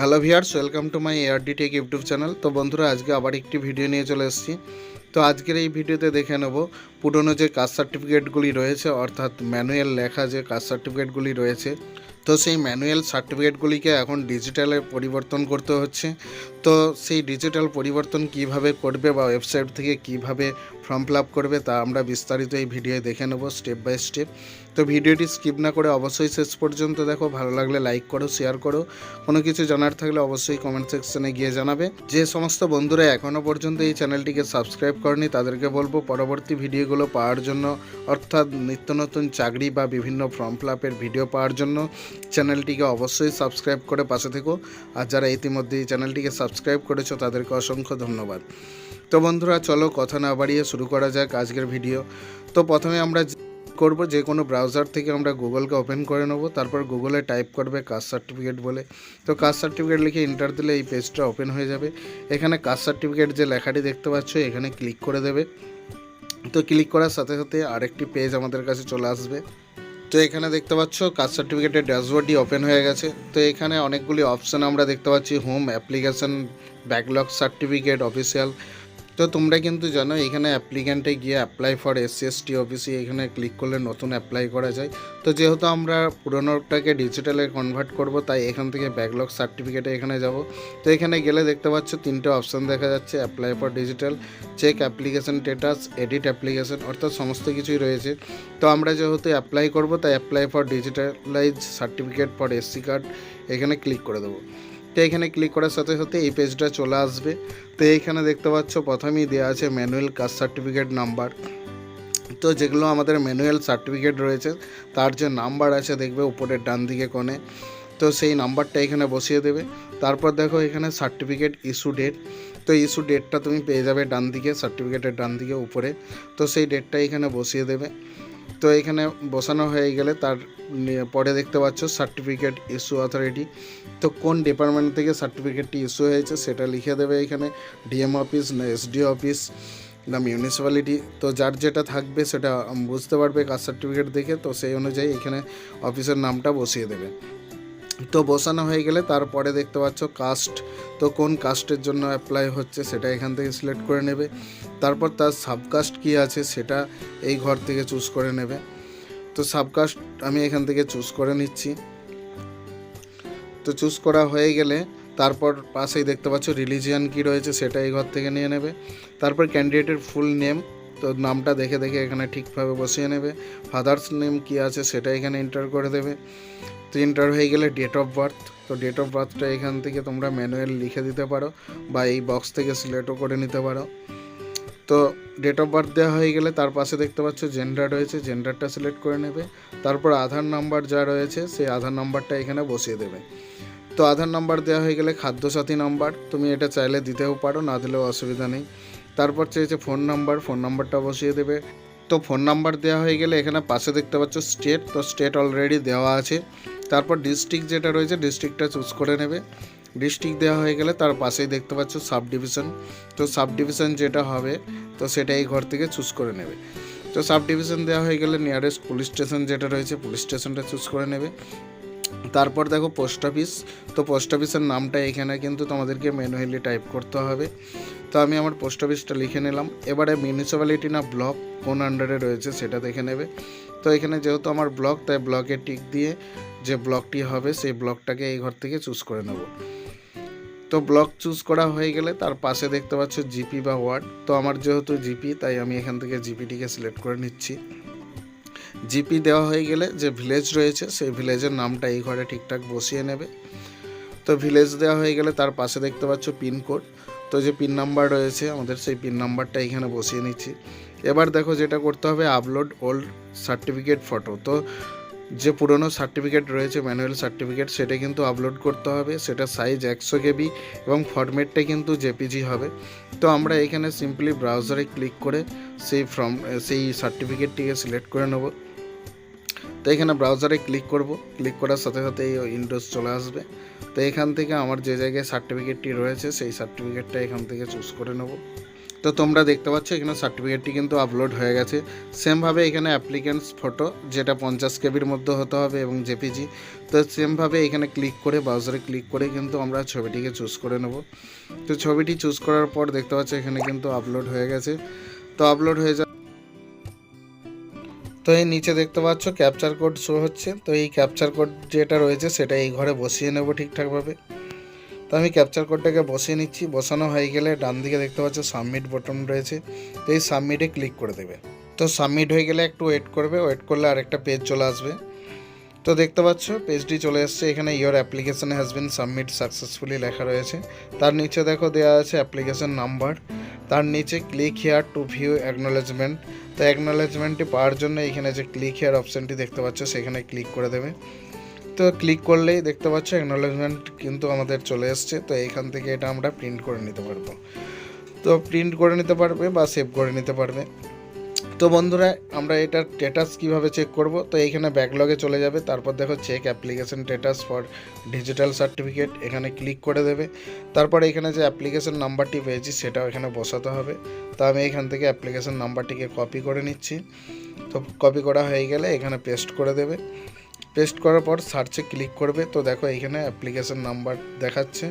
Hello viewers welcome to my ARD tech YouTube channel তো বন্ধুরা, আজকে আবার একটি ভিডিও নিয়ে চলে এসেছি। তো আজকের এই ভিডিওতে দেখে নেব, পুরনো যে কাস্ট সার্টিফিকেটগুলি রয়েছে, অর্থাৎ ম্যানুয়াল লেখা যে কাস্ট সার্টিফিকেটগুলি রয়েছে, তো সেই ম্যানুয়াল সার্টিফিকেটগুলিকে এখন ডিজিটালে পরিবর্তন করতে হচ্ছে। তো সেই ডিজিটাল পরিবর্তন কীভাবে করবে বা ওয়েবসাইট থেকে কীভাবে ফর্ম ফিল করবে, তা আমরা বিস্তারিত এই ভিডিওয়ে দেখে নেব স্টেপ বাই স্টেপ তো ভিডিওটি স্কিপ না করে অবশ্যই শেষ পর্যন্ত দেখো। ভালো লাগলে লাইক করো শেয়ার করো। কোনো কিছু জানার থাকলে অবশ্যই কমেন্ট সেকশনে গিয়ে জানাবে। যে সমস্ত বন্ধুরা এখনও পর্যন্ত এই চ্যানেলটিকে সাবস্ক্রাইব করেনি, তাদেরকে বলব পরবর্তী ভিডিওগুলো পাওয়ার জন্য, অর্থাৎ নিত্য নতুন চাকরি বা বিভিন্ন ফর্ম ফিল আপের ভিডিও পাওয়ার জন্য চ্যানেলটিকে অবশ্যই সাবস্ক্রাইব করে পাশে থেকো। আর যারা ইতিমধ্যে এই চ্যানেলটিকে সাবস্ক্রাইব করেছ, তাদেরকে অসংখ্য ধন্যবাদ। তো বন্ধুরা, চলো কথা না বাড়িয়ে শুরু করা যাক আজকের ভিডিও তো প্রথমে আমরা করব, যে কোনো ব্রাউজার থেকে আমরা গুগলকে ওপেন করে নেব, তারপর গুগলে টাইপ করবে কাস্ট সার্টিফিকেট বলে। তো কাস্ট সার্টিফিকেট লিখে এন্টার দিলে এই পেজটা ওপেন হয়ে যাবে। এখানে কাস্ট সার্টিফিকেট যে লেখাটি দেখতে পাচ্ছ, এখানে ক্লিক করে দেবে। তো ক্লিক করার সাথে সাথে আরেকটি পেজ আমাদের কাছে চলে আসবে। তো এখানে দেখতে পাচ্ছ কাস্ট সার্টিফিকেটের ড্যাশবোর্ডটি ওপেন হয়ে গেছে। তো এখানে অনেকগুলি অপশান আমরা দেখতে পাচ্ছি home application backlog certificate official তো তোমরা কিন্তু জানো, এখানে অ্যাপ্লিক্যান্টে গিয়ে অ্যাপ্লাই ফর এসসি এসটি অফিসে এখানে ক্লিক করলে নতুন অ্যাপ্লাই করা যায়। তো যেহেতু আমরা পুরোনোটাকে ডিজিটালে কনভার্ট করব, তাই এখান থেকে ব্যাকলগ সার্টিফিকেটে এখানে যাব। তো এখানে গেলে দেখতে পাচ্ছ তিনটে অপশান দেখা যাচ্ছে apply for digital check application status edit application অর্থাৎ সমস্ত কিছুই রয়েছে। তো আমরা যেহেতু অ্যাপ্লাই করব, তাই apply for digitalise certificate for SC card এখানে ক্লিক করে দেবো। তো এখানে ক্লিক করার সাথে সাথে এই পেজটা চলে আসবে। তো এইখানে দেখতে পাচ্ছ প্রথমেই দেওয়া আছে ম্যানুয়াল কাস্ট সার্টিফিকেট নাম্বার তো যেগুলো আমাদের ম্যানুয়াল সার্টিফিকেট রয়েছে, তার যে নাম্বার আছে দেখবে উপরের ডান দিকে কোণে। তো সেই নাম্বারটা এখানে বসিয়ে দেবে। তারপর দেখো এখানে সার্টিফিকেট ইস্যু ডেট তো ইস্যু ডেটটা তুমি পেয়ে যাবে ডান দিকে সার্টিফিকেটের ডান দিকে উপরে। তো সেই ডেটটা এখানে বসিয়ে দেবে। তো এখানে বসানো হয়ে গেলে তার পরে দেখতে পাচ্ছ সার্টিফিকেট ইস্যু অথরিটি। তো কোন ডিপার্টমেন্ট থেকে সার্টিফিকেটটি ইস্যু হয়েছে সেটা লিখে দেবে এখানে। ডিএম অফিস না এসডি অফিস, না মিউনিসিপ্যালিটি। তো যার যেটা থাকবে সেটা বুঝতে পারবে কাস্ট সার্টিফিকেট দেখে। তো সেই অনুযায়ী এখানে অফিসের নামটা বসিয়ে দেবে। তো বসানো হয়ে গেলে তারপরে দেখতে পাচ্ছ কাস্ট তো কোন কাস্টের জন্য অ্যাপ্লাই হচ্ছে সেটা এখান থেকে সিলেক্ট করে নেবে। তারপর তার সাবকাস্ট কী আছে সেটা এই ঘর থেকে চুজ করে নেবে। তো সাবকাস্ট আমি এখান থেকে চুজ করে নিচ্ছি। তো চুজ করা হয়ে গেলে তারপর পাশেই দেখতে পাচ্ছ রিলিজিয়ান কি রয়েছে সেটা এই ঘর থেকে নিয়ে নেবে। তারপর ক্যান্ডিডেটের ফুল নেম তো নামটা দেখে দেখে এখানে ঠিকভাবে বসিয়ে নেবে। ফাদার্স নেম কি আছে সেটা এখানে এন্টার করে দেবে। তো এন্টার হয়ে গেলে ডেট অফ বার্থ তো ডেট অফ বার্থটা এখান থেকে তোমরা ম্যানুয়াল লিখে দিতে পারো বা এই বক্স থেকে সিলেক্টও করে নিতে পারো। তো ডেট অফ বার্থ দেওয়া হয়ে গেলে তার পাশে দেখতে পাচ্ছ জেন্ডার রয়েছে জেন্ডারটা সিলেক্ট করে নেবে। তারপর আধার নাম্বার যা রয়েছে সেই আধার নাম্বারটা এখানে বসিয়ে দেবে। তো আধার নাম্বার দেওয়া হয়ে গেলে খাদ্যসাথী নাম্বার তুমি এটা চাইলে দিতেও পারো, না দিলেও অসুবিধা নেই। তারপর চেয়েছে ফোন নাম্বার ফোন নাম্বারটা বসিয়ে দেবে। তো ফোন নাম্বার দেওয়া হয়ে গেলে এখানে পাশে দেখতে পাচ্ছ স্টেট তো স্টেট অলরেডি দেওয়া আছে। তারপর ডিস্ট্রিক্ট যেটা রয়েছে ডিস্ট্রিক্টটা চুজ করে নেবে। ডিস্ট্রিক্ট দেওয়া হয়ে গেলে তার পাশেই দেখতে পাচ্ছ সাব ডিভিশন তো সাব ডিভিশন যেটা হবে, তো সেটা এই ঘর থেকে চুজ করে নেবে। তো সাব ডিভিশন দেওয়া হয়ে গেলে নিয়ারেস্ট পুলিশ স্টেশন যেটা রয়েছে পুলিশ স্টেশনটা চুজ করে নেবে। তারপর দেখো পোস্ট অফিস তো পোস্ট অফিসের নামটা এখানে কিন্তু তোমাদেরকে ম্যানুয়ালি টাইপ করতে হবে। তো আমি আমার পোস্ট অফিসটা লিখে নিলাম। এবারে মিউনিসিপ্যালিটি না ব্লক কোন আন্ডারে রয়েছে সেটা দেখে নেবে। তো এখানে যেহেতু আমার ব্লক তাই ব্লকে টিক দিয়ে যে ব্লকটি হবে, সেই ব্লকটাকে এই ঘর থেকে চুজ করে নেব। তো ব্লক চুজ করা হয়ে গেলে তার পাশে দেখতে পাচ্ছ জিপি বা ওয়ার্ড তো আমার যেহেতু জিপি তাই আমি এখান থেকে জিপিটিকে সিলেক্ট করে নিচ্ছি। জিপি দেওয়া হয়ে গেলে যে ভিলেজ রয়েছে, সেই ভিলেজের নামটা এই ঘরে ঠিকঠাক বসিয়ে নেবে। তো ভিলেজ দেওয়া হয়ে গেলে তার পাশে দেখতে পাচ্ছ পিনকোড তো যে পিন নাম্বার রয়েছে, আমাদের সেই পিন নাম্বারটা এখানে বসিয়ে নিচ্ছি। এবার দেখো যেটা করতে হবে আপলোড ওল্ড সার্টিফিকেট ফটো তো যে পুরনো সার্টিফিকেট রয়েছে ম্যানুয়াল সার্টিফিকেট সেটা কিন্তু আপলোড করতে হবে। সেটা সাইজ একশো কেবি এবং ফরম্যাটটা কিন্তু জেপিজি হবে। তো আমরা এখানে সিম্পলি ব্রাউজারে ক্লিক করে সেই ফর্ম সেই সার্টিফিকেটটিকে সিলেক্ট করে নেব। তো এখানে ব্রাউজারে ক্লিক করব। ক্লিক করার সাথে সাথে এই উইন্ডোজ চলে আসবে। তো এখান থেকে আমার যে জায়গায় সার্টিফিকেটটি রয়েছে, সেই সার্টিফিকেটটা এখান থেকে চুজ করে নেব। তো তোমরা দেখতে পাচ্ছ, এখানে সার্টিফিকেটটি কিন্তু আপলোড হয়ে গেছে। সেমভাবে এখানে অ্যাপ্লিক্যান্টস ফটো যেটা পঞ্চাশ কেবির মধ্যে হতে হবে এবং জেপিজি তো সেমভাবে এখানে ক্লিক করে ব্রাউজারে ক্লিক করে কিন্তু আমরা ছবিটিকে চুজ করে নেব। তো ছবিটি চুজ করার পর দেখতে পাচ্ছ, এখানে কিন্তু আপলোড হয়ে গেছে। তো আপলোড হয়ে তো এই নিচে দেখতে পাচ্ছ ক্যাপচার কোড শো হচ্ছে। তো এই ক্যাপচার কোড যেটা রয়েছে, সেটা এই ঘরে বসিয়ে নেব ঠিকঠাকভাবে। তো আমি ক্যাপচার কোডটাকে বসিয়ে নিচ্ছি। বসানো হয়ে গেলে ডান দিকে দেখতে পাচ্ছ সাবমিট বটন রয়েছে। তো এই সাবমিটে ক্লিক করে দেবে। তো সাবমিট হয়ে গেলে একটু ওয়েট করবে। ওয়েট করলে আরেকটা পেজ চলে আসবে। তো দেখতে পাচ্ছ পেজটি চলে এসছে। এখানে your application has been submit successfully লেখা রয়েছে। তার নিচে দেখো দেওয়া আছে অ্যাপ্লিকেশন নাম্বার তার নিচে click here to view acknowledgement তো অ্যাকনোলেজমেন্টটি পাওয়ার জন্য এখানে যে ক্লিক হেয়ার অপশানটি দেখতে পাচ্ছ, সেখানে ক্লিক করে দেবে। তো ক্লিক করলেই দেখতে পাচ্ছ অ্যাকনোলেজমেন্ট কিন্তু আমাদের চলে এসছে। তো এখান থেকে এটা আমরা প্রিন্ট করে নিতে পারব। তো প্রিন্ট করে নিতে পারবে বা সেভ করে নিতে পারবে। তো বন্ধুরা, আমরা এটার স্ট্যাটাস কীভাবে চেক করব? তো এইখানে ব্যাকলগে চলে যাবে। তারপর দেখো check application status for digital certificate এখানে ক্লিক করে দেবে। তারপর এখানে যে অ্যাপ্লিকেশন নাম্বারটি পেয়েছি, সেটাও এখানে বসাতে হবে। তো আমি এখান থেকে অ্যাপ্লিকেশন নাম্বারটিকে কপি করে নিচ্ছি। তো কপি করা হয়ে গেলে এখানে পেস্ট করে দেবে। পেস্ট করার পর সার্চে ক্লিক করবে। তো দেখো এখানে অ্যাপ্লিকেশন নাম্বার দেখাচ্ছে।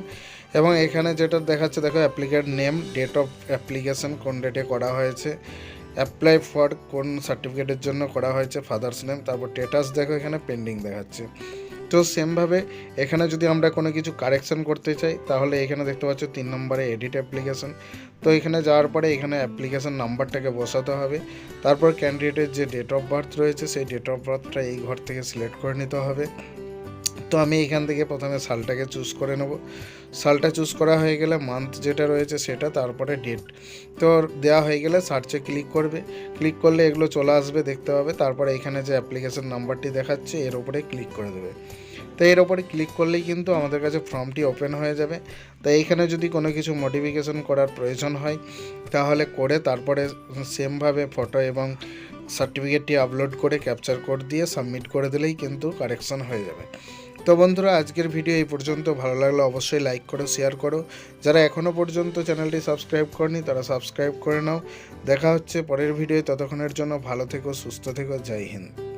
এবং এখানে যেটা দেখাচ্ছে, দেখো applicant name date of application কোন ডেটে করা হয়েছে। অ্যাপ্লাই ফর কোন সার্টিফিকেটের জন্য করা হয়েছে ফাদার্স নেম তারপর স্টেটাস দেখো, এখানে পেন্ডিং দেখাচ্ছে। তো সেমভাবে এখানে যদি আমরা কোনো কিছু কারেকশন করতে চাই, তাহলে এখানে দেখতে পাচ্ছ তিন নম্বরে এডিট অ্যাপ্লিকেশন তো এখানে যাওয়ার পরে এখানে অ্যাপ্লিকেশন নাম্বারটাকে বসাতে হবে। তারপর ক্যান্ডিডেটের যে ডেট অফ বার্থ রয়েছে, সেই ডেট অফ বার্থটা এই ঘর থেকে সিলেক্ট করে নিতে হবে। তো আমি এখান থেকে প্রথমে সালটাকে চুজ করে নেব। সালটা চুজ করা হয়ে গেলে মান্থ যেটা রয়েছে সেটা, তারপরে ডেট। তো দেওয়া হয়ে গেলে সার্চে ক্লিক করবে। ক্লিক করলে এগুলো চলে আসবে, দেখতে পাবে। তারপরে এখানে যে অ্যাপ্লিকেশন নাম্বারটি দেখাচ্ছে, এর উপরে ক্লিক করে দেবে। তো এর ওপরে ক্লিক করলেই কিন্তু আমাদের কাছে ফর্মটি ওপেন হয়ে যাবে। তো এইখানে যদি কোনো কিছু মডিফিকেশন করার প্রয়োজন হয়, তাহলে করে তারপরে সেমভাবে ফটো এবং সার্টিফিকেটটি আপলোড করে ক্যাপচার কোড দিয়ে সাবমিট করে দিলেই কিন্তু কারেকশন হয়ে যাবে। তো বন্ধুরা, আজকের ভিডিও এই পর্যন্ত। ভালো লাগলে অবশ্যই লাইক করো শেয়ার করো। যারা এখনও পর্যন্ত চ্যানেলটি সাবস্ক্রাইব করনি, তারা সাবস্ক্রাইব করে নাও। দেখা হচ্ছে পরের ভিডিও ততক্ষণের জন্য ভালো থেকো, সুস্থ থেকো। জয় হিন্দ।